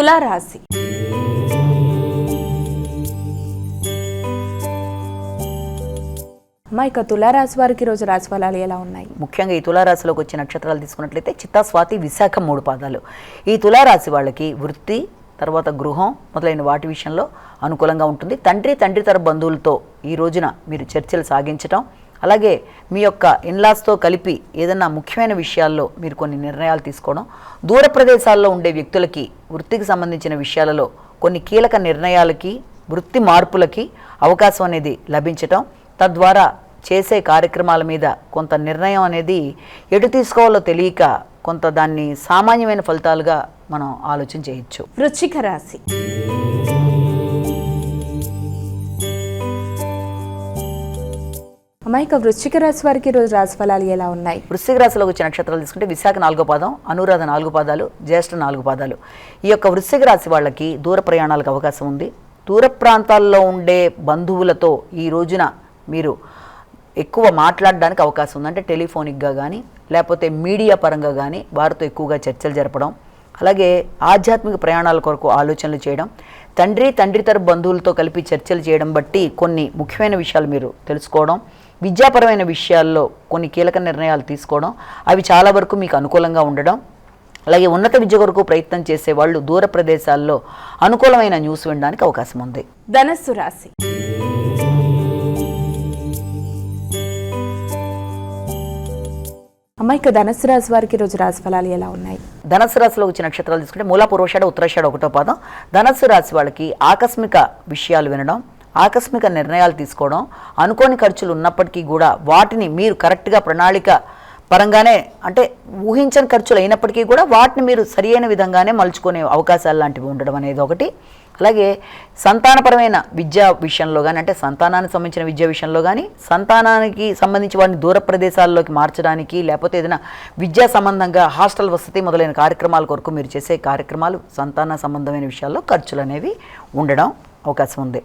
తులారాశి. అమ్మా ఇక తులారాశి వారికి రోజు రాశి ఫలాలు ఎలా ఉన్నాయి? ముఖ్యంగా ఈ తులారాశిలోకి వచ్చే నక్షత్రాలు తీసుకున్నట్లయితే చిత్తస్వాతి విశాఖ మూడు పాదాలు. ఈ తులారాశి వాళ్ళకి వృత్తి తర్వాత గృహం మొదలైన వాటి విషయంలో అనుకూలంగా ఉంటుంది. తండ్రి తండ్రి తర బంధువులతో ఈ రోజున మీరు చర్చలు సాగించటం అలాగే మీ యొక్క ఇన్లాస్తో కలిపి ఏదన్నా ముఖ్యమైన విషయాల్లో మీరు కొన్ని నిర్ణయాలు తీసుకోవడం దూర ప్రదేశాల్లో ఉండే వ్యక్తులకి వృత్తికి సంబంధించిన విషయాలలో కొన్ని కీలక నిర్ణయాలకి వృత్తి మార్పులకి అవకాశం అనేది లభించటం తద్వారా చేసే కార్యక్రమాల మీద కొంత నిర్ణయం అనేది ఎటు తీసుకోవాలో తెలియక కొంత దాన్ని సామాన్యమైన ఫలితాలుగా మనం ఆలోచన చేయొచ్చు. వృశ్చిక రాశి. అమ్మా వృశ్చిక రాశి వారికి ఈరోజు రాశి ఫలాలు ఎలా ఉన్నాయి? వృశ్చిక రాశిలోకి వచ్చే నక్షత్రాలు తీసుకుంటే విశాఖ నాలుగో పాదం అనురాధ నాలుగు పాదాలు జ్యేష్ఠ నాలుగు పాదాలు. ఈ యొక్క వృశ్చిక రాశి వాళ్ళకి దూర ప్రయాణాలకు అవకాశం ఉంది. దూర ప్రాంతాల్లో ఉండే బంధువులతో ఈ రోజున మీరు ఎక్కువ మాట్లాడడానికి అవకాశం ఉంది. అంటే టెలిఫోనిక్గా కానీ లేకపోతే మీడియా పరంగా కానీ వారితో ఎక్కువగా చర్చలు జరపడం అలాగే ఆధ్యాత్మిక ప్రయాణాల కొరకు ఆలోచనలు చేయడం తండ్రి తండ్రి తరపు బంధువులతో కలిపి చర్చలు చేయడం బట్టి కొన్ని ముఖ్యమైన విషయాలు మీరు తెలుసుకోవడం విద్యాపరమైన విషయాల్లో కొన్ని కీలక నిర్ణయాలు తీసుకోవడం అవి చాలా వరకు మీకు అనుకూలంగా ఉండడం అలాగే ఉన్నత విద్య కొరకు ప్రయత్నం చేసే వాళ్ళు దూర ప్రదేశాల్లో అనుకూలమైన న్యూస్ వినడానికి అవకాశం ఉంది. ధనస్సు రాశి. అమ్మా ఇక ధనస్సు రాశి వారికి ఈరోజు రాశి ఫలాలు ఎలా ఉన్నాయి? ధనస్సు రాశిలో వచ్చే నక్షత్రాలు తీసుకుంటే మూల పూర్వషాఢ ఉత్తరాషాఢ ఒకటో పాదం. ధనస్సు రాశి వాళ్ళకి ఆకస్మిక విషయాలు వినడం ఆకస్మిక నిర్ణయాలు తీసుకోవడం అనుకోని ఖర్చులు ఉన్నప్పటికీ కూడా వాటిని మీరు కరెక్ట్గా ప్రణాళిక పరంగానే అంటే ఊహించని ఖర్చులు అయినప్పటికీ కూడా వాటిని మీరు సరియైన విధంగానే మలుచుకునే అవకాశాలు లాంటివి ఉండడం అనేది ఒకటి. అలాగే సంతానపరమైన విద్యా విషయంలో కానీ అంటే సంతానానికి సంబంధించిన విద్యా విషయంలో కానీ సంతానానికి సంబంధించి వాటిని దూర ప్రదేశాల్లోకి మార్చడానికి లేకపోతే ఏదైనా విద్యా సంబంధంగా హాస్టల్ వసతి మొదలైన కార్యక్రమాల కొరకు మీరు చేసే కార్యక్రమాలు సంతాన సంబంధమైన విషయాల్లో ఖర్చులు అనేవి ఉండడం అవకాశం ఉంది.